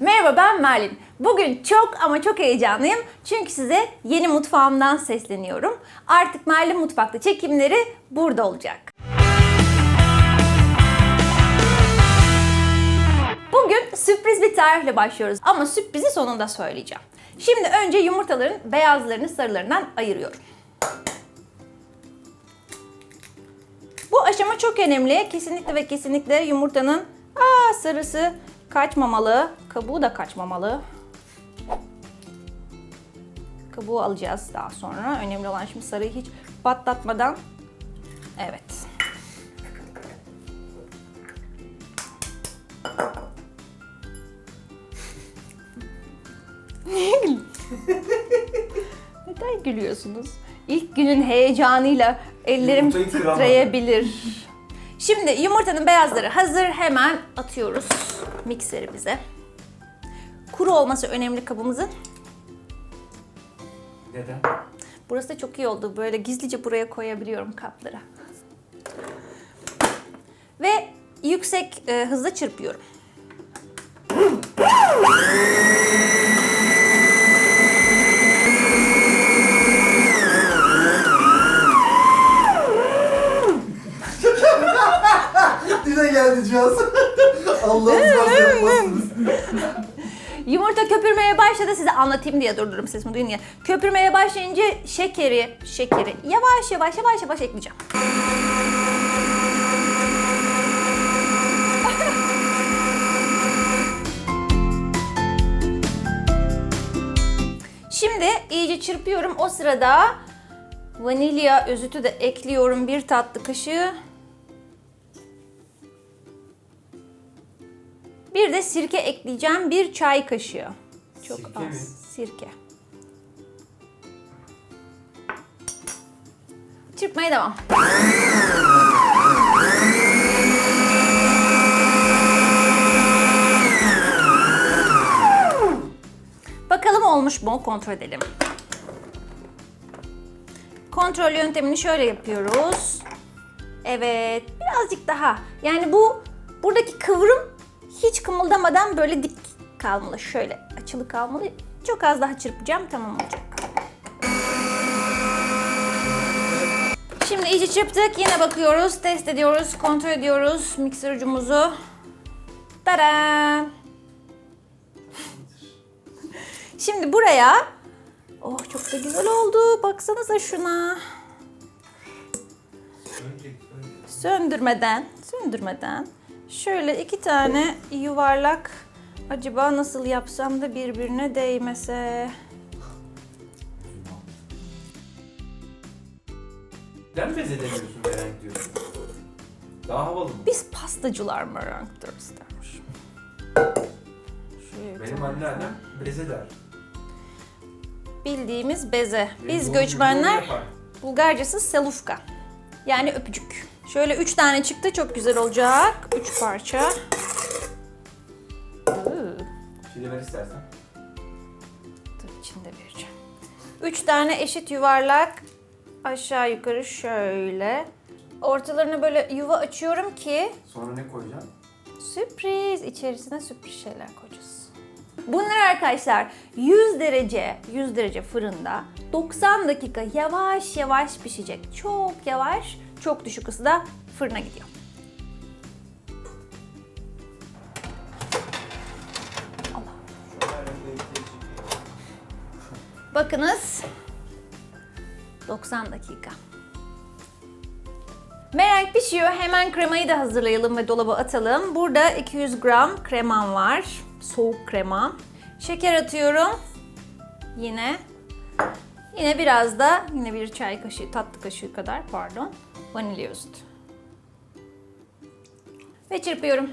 Merhaba ben Merlin. Bugün çok ama çok heyecanlıyım. Çünkü size yeni mutfağımdan sesleniyorum. Artık Merlin Mutfak'ta çekimleri burada olacak. Bugün sürpriz bir tarifle başlıyoruz ama sürprizi sonunda söyleyeceğim. Şimdi önce yumurtaların beyazlarını sarılarından ayırıyorum. Bu aşama çok önemli. Kesinlikle ve kesinlikle yumurtanın aa, sarısı kaçmamalı. Kabuğu da kaçmamalı. Kabuğu alacağız daha sonra. Önemli olan şimdi sarıyı hiç patlatmadan. Evet. Neden gülüyorsunuz? İlk günün heyecanıyla ellerim Yumurtayı kıramadım. titreyebilir. Şimdi yumurtanın beyazları hazır. Hemen atıyoruz mikserimize. Kuru olması önemli kabımızın. Neden? Burası da çok iyi oldu. Böyle gizlice buraya koyabiliyorum kaplara. Ve yüksek e, hızla çırpıyorum. Yine geldi cihaz. Allah'ım varsa yapmazsınız. Yumurta köpürmeye başladı. Size anlatayım diye durdurum sesimi duyun ya. Köpürmeye başlayınca şekeri, şekeri yavaş yavaş yavaş yavaş ekleyeceğim. Şimdi iyice çırpıyorum. O sırada vanilya özütü de ekliyorum bir tatlı kaşığı. Bir de sirke ekleyeceğim. Bir çay kaşığı. Çok Sirke az. mi? Sirke. Çırpmaya devam. Bakalım olmuş mu? Kontrol edelim. Kontrol yöntemini şöyle yapıyoruz. Evet, birazcık daha. Yani bu buradaki kıvrım kımıldamadan böyle dik kalmalı. Şöyle açılı kalmalı. Çok az daha çırpacağım, tamam olacak. Şimdi iyice çırptık. Yine bakıyoruz, test ediyoruz, kontrol ediyoruz mikser ucumuzu. Tada! Şimdi buraya Oh çok da güzel oldu. Baksanıza şuna. Söndürmeden, söndürmeden şöyle iki tane yuvarlak acaba nasıl yapsam da birbirine değmese. Neden bezedemiyorsun merak diyorsun? Daha havalı mı? Biz pastacılar mı renktiririz dermiş. Bir Benim tane anneannem beze der. Bildiğimiz beze. Benim Biz doğum günümde göçmenler yapar. Bulgarcası selufka. Yani öpücük. Şöyle üç tane çıktı çok güzel olacak. Üç parça. Iı. Bir de ver istersen. Dur içinde vereceğim. Üç tane eşit yuvarlak aşağı yukarı şöyle. Ortalarına böyle yuva açıyorum ki Sonra ne koyacaksın? sürpriz içerisine sürpriz şeyler koyacağız. Bunlar arkadaşlar 100 derece 100 derece fırında 90 dakika yavaş yavaş pişecek. Çok yavaş, çok düşük ısıda fırına gidiyor. Bakınız 90 dakika. Merenk pişiyor. Hemen kremayı da hazırlayalım ve dolaba atalım. Burada 200 gram kremam var. Soğuk krema. Şeker atıyorum. Yine. Yine biraz da yine bir çay kaşığı, tatlı kaşığı kadar pardon. Vanilya özütü. Ve çırpıyorum.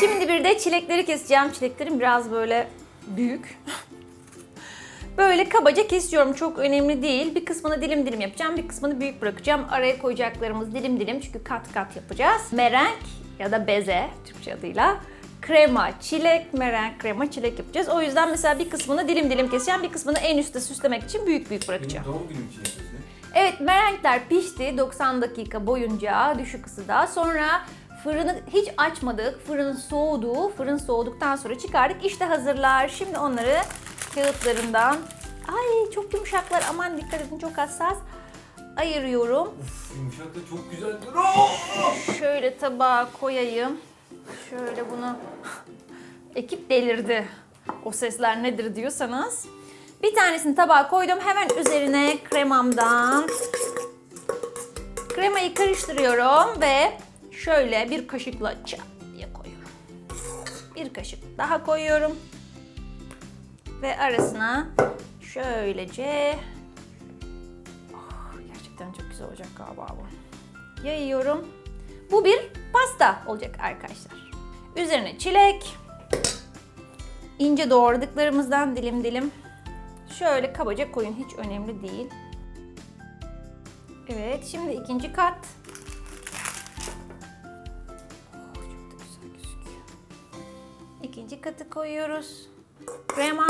Şimdi bir de çilekleri keseceğim. Çileklerim biraz böyle büyük. Böyle kabaca kesiyorum. Çok önemli değil. Bir kısmını dilim dilim yapacağım. Bir kısmını büyük bırakacağım. Araya koyacaklarımız dilim dilim. Çünkü kat kat yapacağız. Merenk ya da beze Türkçe adıyla. Krema, çilek, merenk, krema, çilek yapacağız. O yüzden mesela bir kısmını dilim dilim keseceğim. Bir kısmını en üstte süslemek için büyük büyük bırakacağım. Doğum günüm için yapıyorsun. Evet merenkler pişti 90 dakika boyunca düşük ısıda. Sonra Fırını hiç açmadık. Fırın soğudu. Fırın soğuduktan sonra çıkardık. İşte hazırlar. Şimdi onları kağıtlarından ay çok yumuşaklar. Aman dikkat edin çok hassas. Ayırıyorum. Uf, yumuşak da çok güzel. Şöyle tabağa koyayım. Şöyle bunu ekip delirdi. O sesler nedir diyorsanız. Bir tanesini tabağa koydum. Hemen üzerine kremamdan kremayı karıştırıyorum ve şöyle bir kaşıkla çat diye koyuyorum. Bir kaşık daha koyuyorum. Ve arasına şöylece Oh, gerçekten çok güzel olacak galiba bu yayıyorum. Bu bir pasta olacak arkadaşlar. Üzerine çilek, ince doğradıklarımızdan dilim dilim. Şöyle kabaca koyun hiç önemli değil. Evet şimdi ikinci kat. Oh. İkinci katı koyuyoruz. Krema.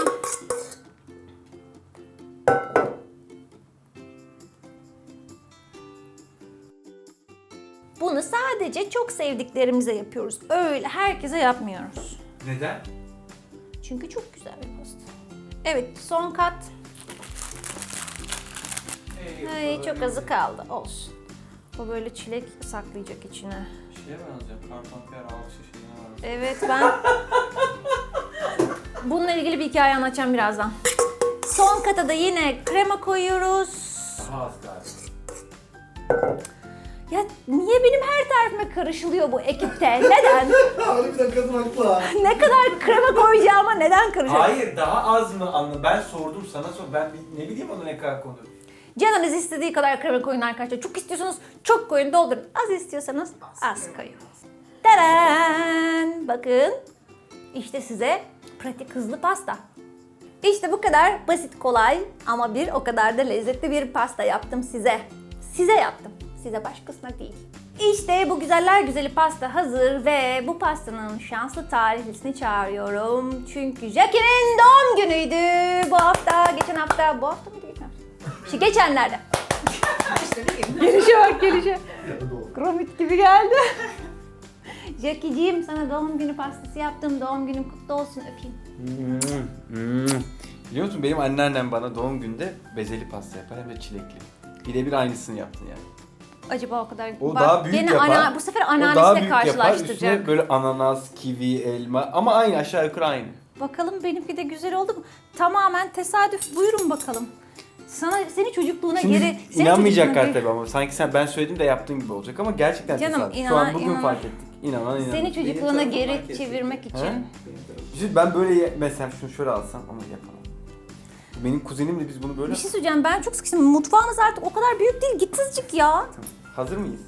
Bunu sadece çok sevdiklerimize yapıyoruz. Öyle herkese yapmıyoruz. Neden? Çünkü çok güzel bir pasta. Evet, son kat. Ay, çok azı kaldı. Olsun. O böyle çilek saklayacak içine. Şeye benziyor. Karton kıyar ağlı şişeğine var. Evet, ben bununla ilgili bir hikaye anlatacağım birazdan. Son kata da yine krema koyuyoruz. Daha az galiba. Ya niye benim her tarafıma karışılıyor bu ekipte? Neden? Harbiden kadın haklı ha. ne kadar krema koyacağıma neden karışıyor? Hayır daha az mı anla? Ben sordum sana sor. Ben bi- ne bileyim ona ne kadar konur. Canınız istediği kadar krema koyun arkadaşlar. Çok istiyorsanız çok koyun doldurun. Az istiyorsanız az koyun. Taran! Bakın. İşte size pratik hızlı pasta. İşte bu kadar basit kolay ama bir o kadar da lezzetli bir pasta yaptım size. Size yaptım. Size başkasına değil. İşte bu güzeller güzeli pasta hazır ve bu pastanın şanslı tarihlisini çağırıyorum. Çünkü Jackie'nin doğum günüydü. Bu hafta, geçen hafta, bu hafta mıydı geçen hafta? İşte geçenlerde. gelişe bak gelişe. Gromit gibi geldi. Jackie'ciğim sana doğum günü pastası yaptım. Doğum günün kutlu olsun öpeyim. Biliyor musun benim anneannem bana doğum günde bezeli pasta yapar hem de çilekli. Birebir aynısını yaptın yani. Acaba o kadar... O Bak, daha büyük gene yapar. ana- bu sefer o daha büyük yapar. karşılaştıracak. Üstüne böyle ananas, kivi, elma ama aynı aşağı yukarı aynı. Bakalım benimki de güzel oldu mu? Tamamen tesadüf. Buyurun bakalım. Sana seni çocukluğuna Şimdi geri... seni inanmayacaklar çocukluğuna tabii ama sanki sen ben söyledim de yaptığın gibi olacak ama gerçekten Canım, tesadüf. Şu inanan- an bugün inanan- fark ettik. İnanan geri- inanan. Seni çocukluğuna geri çevirmek He? için. Şimdi ben böyle ye- mesela şunu şöyle alsam ama yapamam. Benim kuzenimle biz bunu böyle... Bir şey söyleyeceğim ben çok sıkıştım. Mutfağınız artık o kadar büyük değil. Git azıcık ya. Hazır mıyız?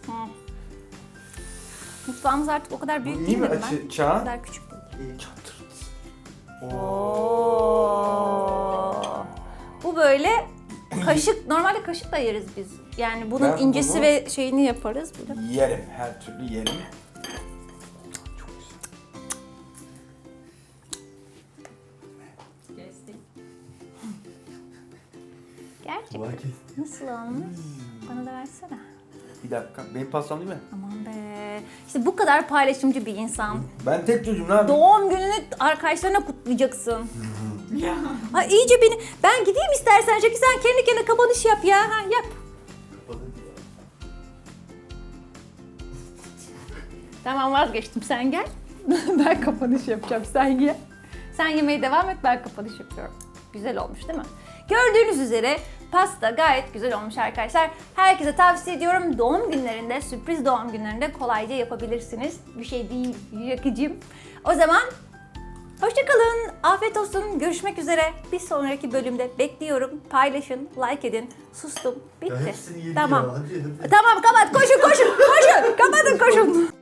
Mutfağımız artık o kadar Bu büyük iyi değil mi dedim ben. açı? O Çağ? kadar küçük değil. Çatırt. Oo. Bu böyle kaşık, normalde kaşıkla yeriz biz. Yani bunun Ben incesi bunu- ve şeyini yaparız. Böyle. Yerim, her türlü yerim. Gerçekten. Nasıl olmuş? Bana da versene. Bir dakika, benim pastam değil mi? Aman be. İşte bu kadar paylaşımcı bir insan. Ben tek çocuğum yapayım? Doğum gününü arkadaşlarına kutlayacaksın. ha iyice beni... Ben gideyim istersen Jackie sen kendi kendine kapanış yap ya. Ha, yap. Tamam vazgeçtim sen gel. ben kapanış yapacağım sen gel. Sen yemeğe devam et ben kapanış yapıyorum. Güzel olmuş değil mi? Gördüğünüz üzere pasta gayet güzel olmuş arkadaşlar. Herkese tavsiye ediyorum. Doğum günlerinde, sürpriz doğum günlerinde kolayca yapabilirsiniz. Bir şey değil yakıcım. O zaman hoşçakalın. Afiyet olsun. Görüşmek üzere. Bir sonraki bölümde bekliyorum. Paylaşın, like edin. Sustum. Bitti. Ya hepsini yedi tamam. ya. Hadi, hadi. Tamam kapat. Koşun koşun. Koşun. Kapatın koşun.